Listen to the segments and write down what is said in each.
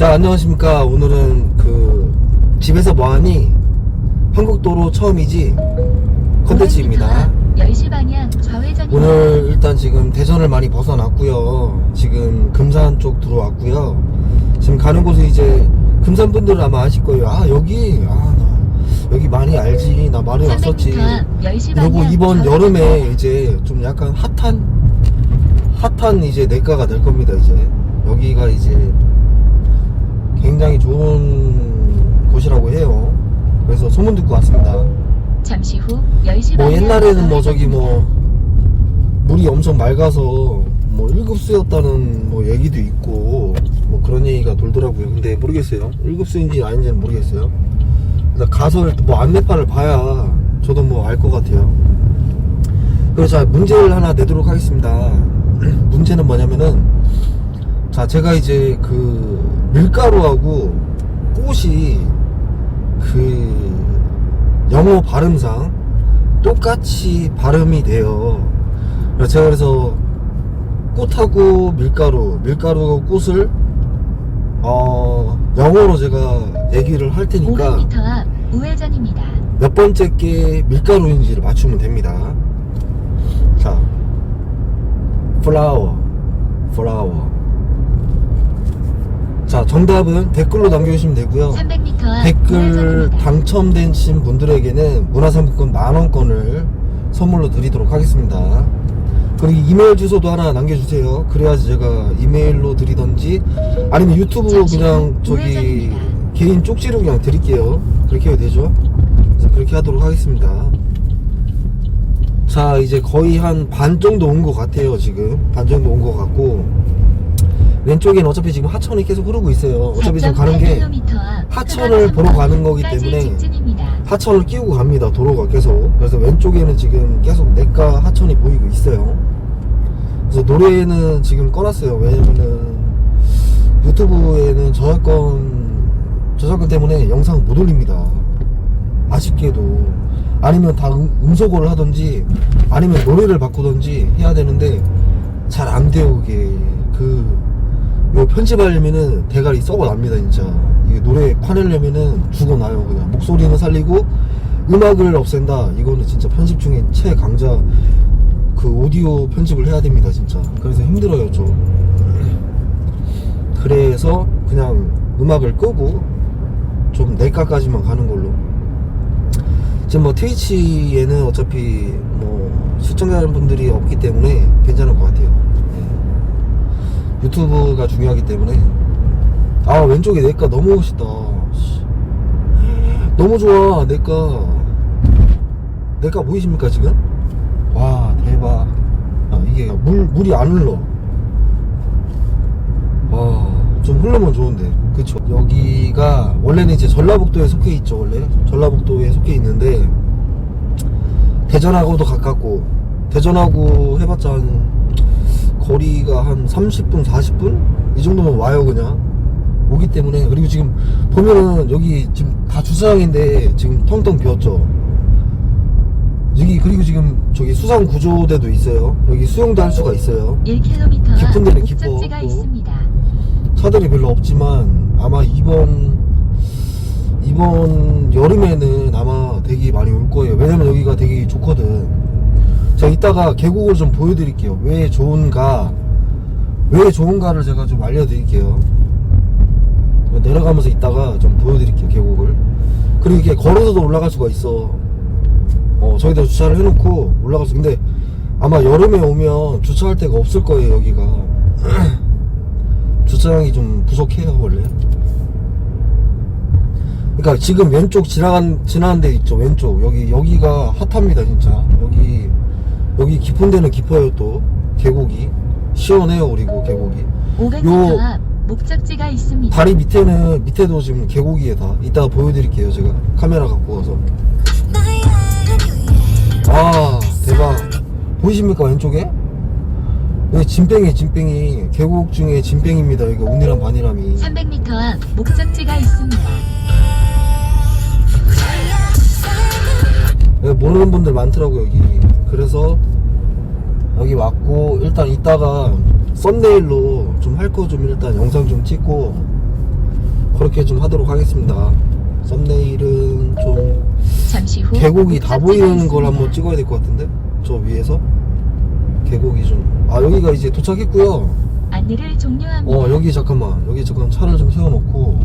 자 안녕하십니까. 오늘은 그 집에서 뭐하니? 한국도로 처음이지? 컨텐츠입니다. 10시 방향 좌회전입니다. 오늘 일단 지금 대전을 많이 벗어났고요. 지금 금산 쪽 들어왔고요. 지금 가는 곳은 이제 금산 분들은 아마 아실 거예요. 아 여기? 아나 여기 많이 알지. 나 많이 왔었지. 300m 10시 그리고 이번. 여름에 이제 좀 약간 핫한 핫한 이제 내과가 될 겁니다 이제. 여기가 이제 굉장히 좋은 곳이라고 해요. 그래서 소문 듣고 왔습니다. 잠시 후 10시 뭐 옛날에는 뭐 저기. 뭐 물이 엄청 맑아서 뭐 1급수였다는 뭐 얘기도 있고 뭐 그런 얘기가 돌더라고요. 근데 모르겠어요. 1급수인지 아닌지는 모르겠어요. 일단 가서 뭐 안내판을 봐야 저도 뭐 알 것 같아요. 그래서 자 문제를 하나 내도록 하겠습니다. 문제는 뭐냐면은 자 제가 이제 그 밀가루하고 꽃이 그 영어 발음상 똑같이 발음이 돼요. 그래서 제가 그래서 꽃하고 밀가루, 밀가루하고 꽃을 어 영어로 제가 얘기를 할 테니까 500m 앞 우회전입니다. 몇 번째 게 밀가루인지를 맞추면 됩니다. 자, 플라워. 자, 정답은 댓글로 남겨주시면 되고요. 300m 앞 댓글. 당첨되신 분들에게는 문화상품권 만원권을 선물로 드리도록 하겠습니다. 그리고 이메일 주소도 하나 남겨주세요. 그래야지 제가 이메일로 드리던지 아니면 후 그냥 저기. 개인 쪽지로 그냥 드릴게요. 그렇게 해도 되죠? 그래서 그렇게 하도록 하겠습니다. 자, 이제 거의 한 반 정도 온 것 같아요, 지금. 반 정도 온 것 같고. 왼쪽엔 어차피 지금 하천이 계속 흐르고 있어요. 어차피 지금 가는 게 4.8km 앞 하천을 보러 가는 거기 때문에. 하천을 끼고 갑니다 도로가 계속. 그래서 왼쪽에는 지금 계속 내과 하천이 보이고 있어요. 그래서 노래는 지금 꺼놨어요. 왜냐면은 유튜브에는 저작권 저작권 때문에 영상 못 올립니다. 아쉽게도. 아니면 다 음, 음소거를 하던지 아니면 노래를 바꾸던지 해야 되는데 잘 안 돼요 그게. 그 이거 편집하려면은 대가리 썩어 납니다 진짜. 이게 노래 파내려면은 죽어나요 그냥. 목소리는 살리고 음악을 없앤다. 이거는 진짜 편집 중에 최강자 그 오디오 편집을 해야 됩니다 진짜. 그래서 힘들어요 좀. 그래서 그냥 음악을 끄고 좀 내과까지만 가는 걸로. 지금 뭐 트위치에는 어차피 뭐 시청자분들이 없기 때문에 괜찮을 것 같아요. 예. 유튜브가 중요하기 때문에. 아 왼쪽에 내과 너무 멋있다. 씨. 너무 좋아 내과. 내과 보이십니까 지금? 와 대박. 아, 이게 물, 물이 안 흘러. 와좀 흐르면 좋은데. 그쵸? 여기가 원래는 이제 전라북도에 속해 있죠 원래. 전라북도에 속해 있는데 대전하고도 가깝고 대전하고 해봤자 한 거리가 한 30분 40분? 이 정도면 와요 그냥. 오기 때문에. 그리고 지금 보면은 여기 지금 다 주차장인데 지금 텅텅 비었죠. 여기 그리고 지금 저기 수상 구조대도 있어요. 여기 수영도 할 수가 있어요. 1km 깊은 앞 데는 깊어. 차들이 별로 없지만 아마 이번 이번 여름에는 아마 되게 많이 올 거예요. 왜냐면 여기가 되게 좋거든. 제가 이따가 계곡을 좀 보여드릴게요. 왜 좋은가, 왜 좋은가를 제가 좀 알려드릴게요. 내려가면서 이따가 좀 보여드릴게요. 계곡을. 그리고 이렇게 걸어서도 올라갈 수가 있어. 어, 저기다 주차를 해놓고 올라갈 수. 근데 아마 여름에 오면 주차할 데가 없을 거예요. 여기가. 주차장이 좀 부족해요 원래 그러니까 지금 왼쪽 지나간 지나는 데 있죠 왼쪽 여기 여기가 핫합니다 진짜 여기 여기 깊은 데는 깊어요 또. 계곡이. 시원해요 그리고 계곡이. 500m 요 앞 목적지가 있습니다. 다리 밑에는 밑에도 지금 계곡이에요 다. 이따가 보여드릴게요 제가. 카메라 갖고 와서. 아 대박. 보이십니까 왼쪽에? 여기 진뱅이 진뱅이. 계곡 중에 진뱅입니다 여기 운이랑 반이람이 300m 앞 목적지가 있습니다. 여기 모르는 분들 많더라고 여기 그래서 여기 왔고 일단 이따가 썸네일로 좀 할 거 좀 일단 영상 좀 찍고 그렇게 좀 하도록 하겠습니다. 썸네일은 좀 계곡이 다 보이는. 걸 한번 찍어야 될 것 같은데? 저 위에서? 계곡이 좀 아 여기가 이제 도착했고요. 안내를 종료합니다. 어 여기 잠깐만. 여기 잠깐 차를 좀 세워놓고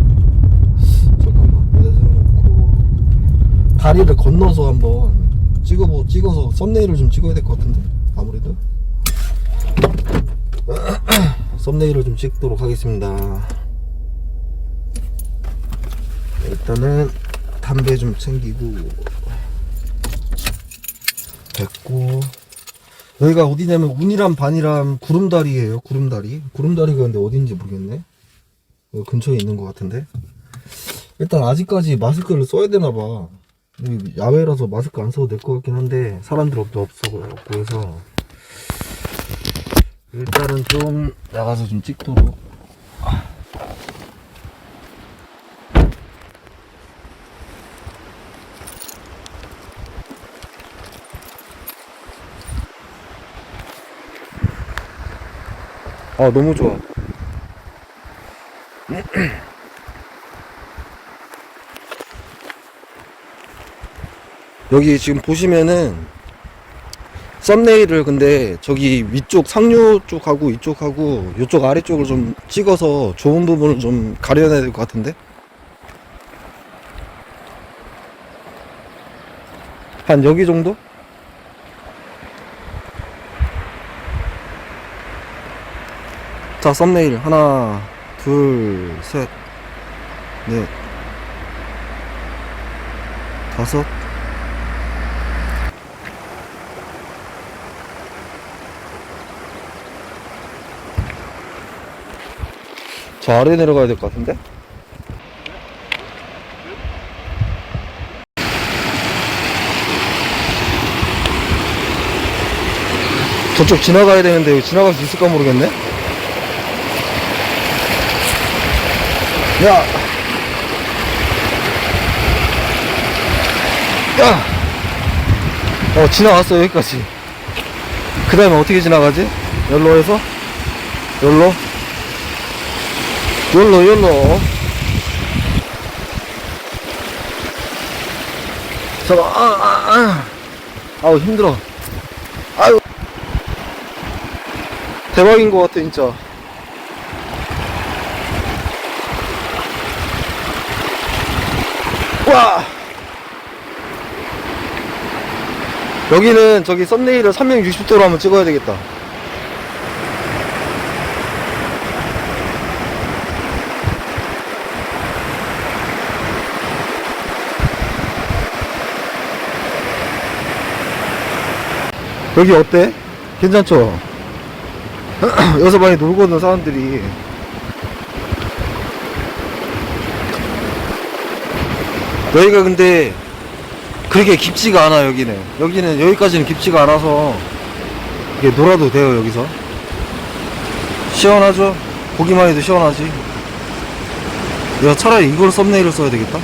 잠깐만. 여기다 세워놓고. 다리를 건너서 한번 찍어보 찍어서 썸네일을 좀 찍어야 될 것 같은데? 아무래도? 썸네일을 좀 찍도록 하겠습니다. 일단은 담배 좀 챙기고 됐고. 여기가 어디냐면 운이람 반이람 구름다리예요 구름다리. 구름다리가 근데 어딘지 모르겠네. 여기 근처에 있는 것 같은데. 일단 아직까지 마스크를 써야 되나봐 야외라서 마스크 안 써도 될 것 같긴 한데 사람들 없도 없어 해서. 일단은 좀 나가서 좀 찍도록. 아 너무 좋아 여기 지금 보시면은 썸네일을 근데 저기 위쪽 상류 쪽하고 이쪽하고 이쪽 아래쪽을 좀 찍어서 좋은 부분을 좀 가려내야 될 것 같은데 한 여기 정도? 자 썸네일 하나 둘셋넷 다섯 저 아래 내려가야 될 것 같은데? 저쪽 지나가야 되는데 여기 지나갈 수 있을까 모르겠네? 야! 야! 어, 지나왔어, 여기까지. 그 다음에 어떻게 지나가지? 열로 해서? 열로? 열로, 열로. 잠깐, 아, 아, 아. 아 우, 힘들어. 아유. 대박인 것 같아, 진짜. 와! 여기는 저기 썸네일을 360도로 한번 찍어야 되겠다. 여기 어때? 괜찮죠? 여기서 많이 놀거든, 사람들이. 여기가 근데 그렇게 깊지가 않아 여기는 여기는 여기까지는 깊지가 않아서 이게 놀아도 돼요 여기서 시원하죠 보기만 해도 시원하지 야 차라리 이걸 썸네일을 써야 되겠다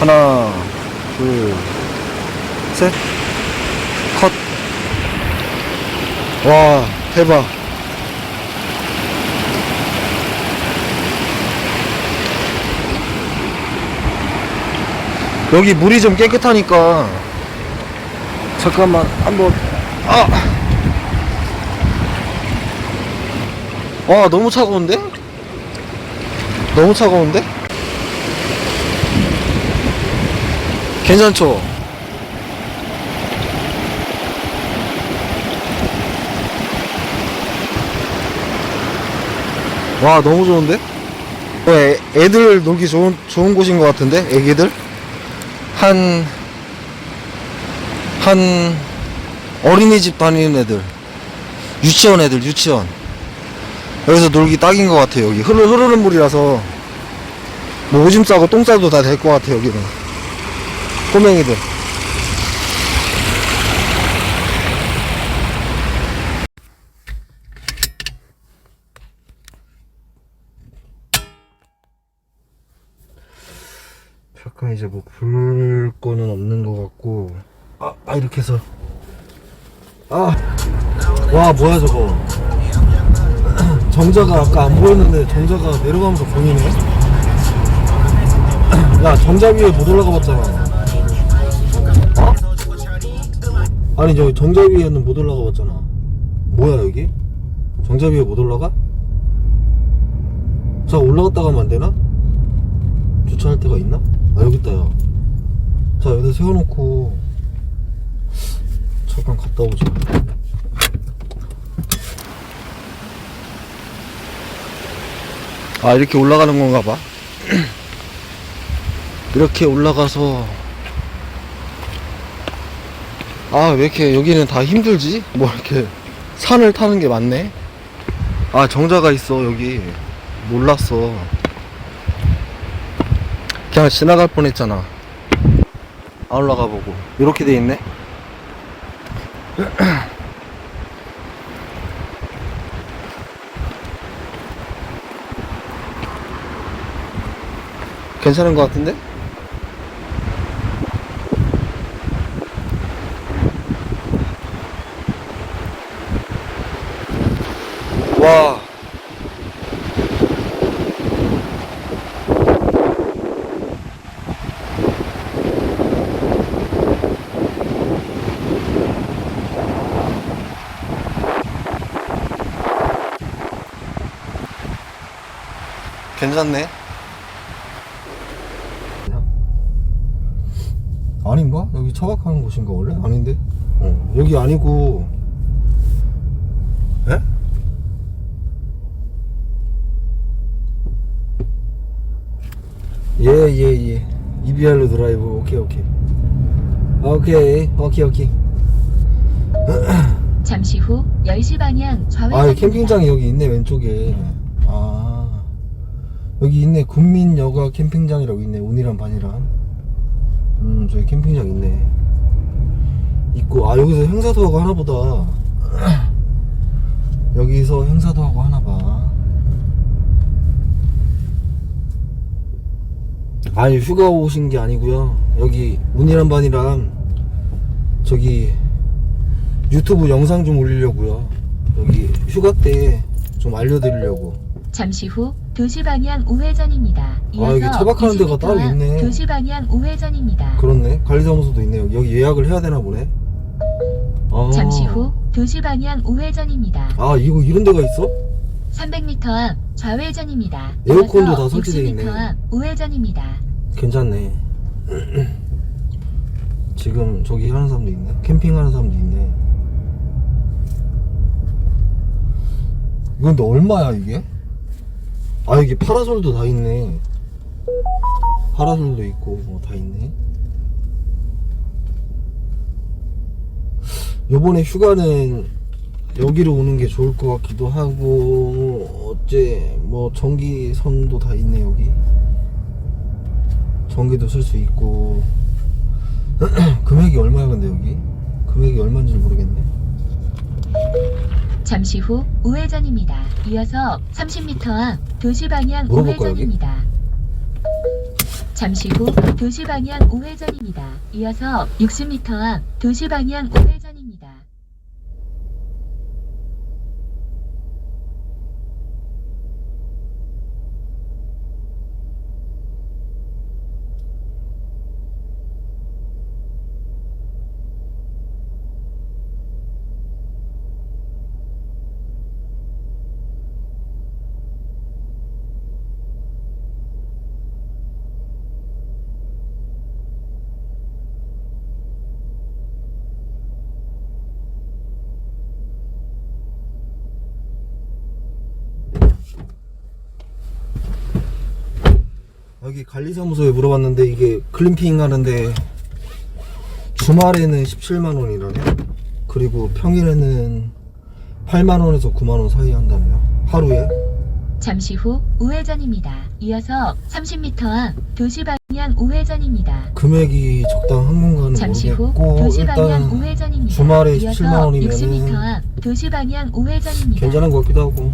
하나 둘셋 와 대박 여기 물이 좀 깨끗하니까 잠깐만 한번 아! 와 너무 차가운데? 너무 차가운데? 괜찮죠? 와 너무 좋은데? 어, 애, 애들 놀기 좋은 좋은 곳인 것 같은데 애기들 한, 한, 어린이집 다니는 애들. 유치원 애들, 유치원. 여기서 놀기 딱인 것 같아요, 여기. 흐르, 흐르는 물이라서. 뭐 오줌 싸고 똥 싸도 다 될 것 같아, 여기는. 꼬맹이들. 잠깐 이제 뭐 볼 거는 없는 것 같고 아, 아 이렇게 해서 아와 뭐야 저거 정자가 아까 안 보였는데 정자가 내려가면서 보이네 야 정자 위에 못 올라가 봤잖아 어? 아니 저기 정자 위에는 못 올라가 봤잖아 뭐야 여기? 정자 위에 못 올라가? 자 올라갔다 가면 안 되나? 주차할 데가 있나? 아 여기 있다. 야자 여기다 세워놓고 잠깐 갔다 오자. 아 이렇게 올라가는 건가 봐. 이렇게 올라가서 아 왜 이렇게 여기는 다 힘들지? 뭐 이렇게 산을 타는 게 많네? 아 정자가 있어 여기. 몰랐어 그냥 지나갈 뻔했잖아 안 올라가 보고 이렇게 돼 있네 괜찮은 것 같은데? 와. 괜찮네. 아닌가? 여기 처박하는 곳인가 원래? 아닌데? 어 여기 아니고 에? 예예 예 EBR로 드라이브 오케이 오케이 오케이 오케이 오케이 잠시 후 10시 방향 아 좌회전입니다. 여기 캠핑장이 여기 있네 왼쪽에 아 여기 있네. 군민 여가 캠핑장이라고 있네. 운이란 반이란. 음 저기 캠핑장 있네. 있고. 아 여기서 행사도 하고 하나 보다. 여기서 행사도 하고 하나 봐. 아니 휴가 오신 게 아니고요. 여기 운이란 반이란 저기 유튜브 영상 좀 올리려고요. 여기 휴가 때 좀 알려드리려고 잠시 후 2시 방향 우회전입니다. 이어서 아, 여기 차박하는 데가 20m 따로 앞 있네. 2시 방향 우회전입니다. 그렇네 관리사무소도 있네 여기, 여기 예약을 해야 되나 보네 아, 잠시 후 2시 방향 우회전입니다. 아 이거 이런 데가 있어? 300m 앞 좌회전입니다. 에어컨도 이어서 다 설치돼 60m 있네. 앞 우회전입니다. 괜찮네 지금 저기 하는 사람도 있네 캠핑하는 사람도 있네 이건 근데 얼마야 이게? 아 여기 파라솔도 다 있네. 파라솔도 있고 뭐 다 있네. 요번에 휴가는 여기로 오는 게 좋을 것 같기도 하고 어째 뭐 전기선도 다 있네 여기. 전기도 쓸 수 있고. 금액이 얼마야 근데 여기? 금액이 얼마인지 모르겠네 잠시 후 우회전입니다. 이어서 30m 앞 2시 방향 물어볼까, 우회전입니다. 잠시 후 2시 방향 우회전입니다. 이어서 60m 앞 2시 방향 우회전입니다. 여기 관리사무소에 물어봤는데 이게 글램핑 하는데 주말에는 17만 원이라네 그리고 평일에는 8만 원에서 9만 원 사이 한다네요 하루에 잠시 후 우회전입니다. 이어서 30m 앞 2시 방향 우회전입니다. 금액이 적당한 건가는 잠시 후 모르겠고 2시 방향 일단 우회전입니다. 주말에 이어서 17만 원이면은 60m 앞 2시 방향 우회전입니다. 괜찮은 것 같기도 하고